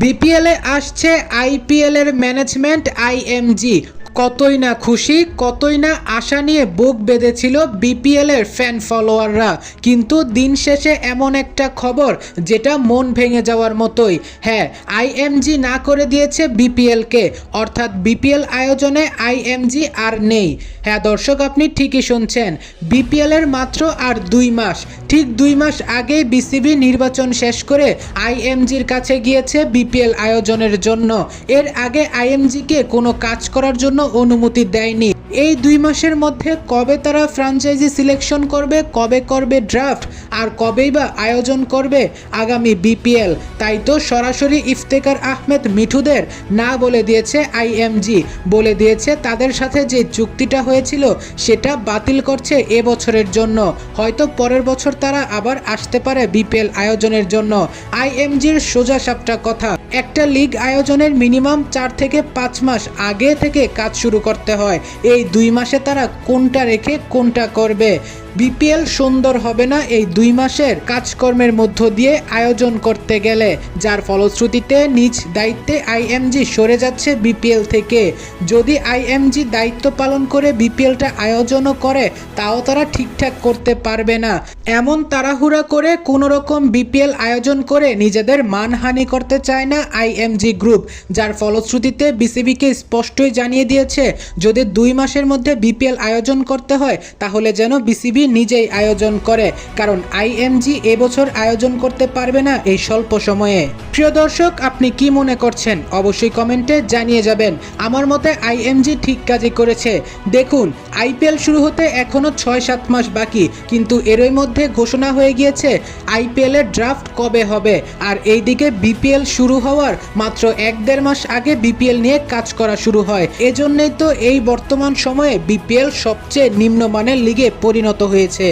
বিপিএলে আসছে আইপিএলের ম্যানেজমেন্ট আইএমজি। কতই না খুশি, কতই না আশা নিয়ে বুক বেঁধেছিল বিপিএল এর ফ্যান ফলোয়াররা কিন্তু দিন শেষে এমন একটা খবর, যেটা মন ভেঙে যাওয়ার মতোই। হ্যাঁ আইএমজি না করে দিয়েছে বিপিএলকে, অর্থাৎ বিপিএল আয়োজনে আইএমজি আর নেই। হ্যাঁ দর্শক, আপনি ঠিকই শুনছেন বিপিএল এর মাত্র আর দুই মাস। ঠিক দুই মাস আগেই বিসিবি নির্বাচন শেষ করে আইএমজির কাছে গিয়েছে বিপিএল আয়োজনের জন্য। এর আগে আইএমজিকে কোনো কাজ করার জন্য অনুমতি দেয়নি। এই দুই মাসের মধ্যে কবে তারা ফ্র্যাঞ্চাইজি সিলেকশন করবে, কবে করবে ড্রাফট, আর কবেই বা আয়োজন করবে আগামী বিপিএল, তাই তো সরাসরি ইফতেকার আহমেদ মিঠুদের না বলে দিয়েছে আইএমজি। বলে দিয়েছে তাদের সাথে যে চুক্তিটা হয়েছিল, সেটা বাতিল করছে এবছরের জন্য। হয়তো পরের বছর তারা আবার আসতে পারে বিপিএল আয়োজনের জন্য। আইএমজির সোজা সাপটা কথা। একটা লিগ আয়োজনের মিনিমাম চার থেকে পাঁচ মাস আগে থেকে কাজ শুরু করতে হয়। এই দুই মাসে তারা কোনটা রেখে কোনটা করবে? বিপিএল সুন্দর হবে না এই দুই মাসের কাজকর্মের মধ্য দিয়ে আয়োজন করতে গেলে? যার ফলশ্রুতিতে নিজ দায়িত্বে আইএমজি সরে যাচ্ছে বিপিএল থেকে। যদি আইএমজি দায়িত্ব পালন করে বিপিএলটা আয়োজনও করে, তাও তারা ঠিকঠাক করতে পারবে না। এমন তাড়াহুড়া করে কোনো রকম বিপিএল আয়োজন করে নিজেদের মানহানি করতে চায় না আইএমজি গ্রুপ, যার ফলশ্রুতিতে বিসিবিকে স্পষ্টই জানিয়ে দিয়েছে, যদি দুই মাসের মধ্যে বিপিএল আয়োজন করতে হয়, তাহলে যেন বিসিবি নিজেই আয়োজন করে, কারণ আইএমজি এবছর আয়োজন করতে পারবে না এই স্বল্প সময়ে। প্রিয় দর্শক, আপনি কি মনে করছেন? অবশ্যই কমেন্টে জানিয়ে যাবেন। আমার মতে আইএমজি ঠিক কাজই করেছে। দেখুন, আইপিএল শুরু হতে এখনও ছয় সাত মাস বাকি, কিন্তু এরই মধ্যে ঘোষণা হয়ে গিয়েছে আইপিএল এর ড্রাফট কবে হবে? আর এইদিকে বিপিএল শুরু হওয়ার মাত্র এক দেড় মাস আগে বিপিএল নিয়ে কাজ করা শুরু হয়। এজন্যই তো এই বর্তমান সময়ে বিপিএল সবচেয়ে নিম্নমানের লিগে পরিণত হয়েছে।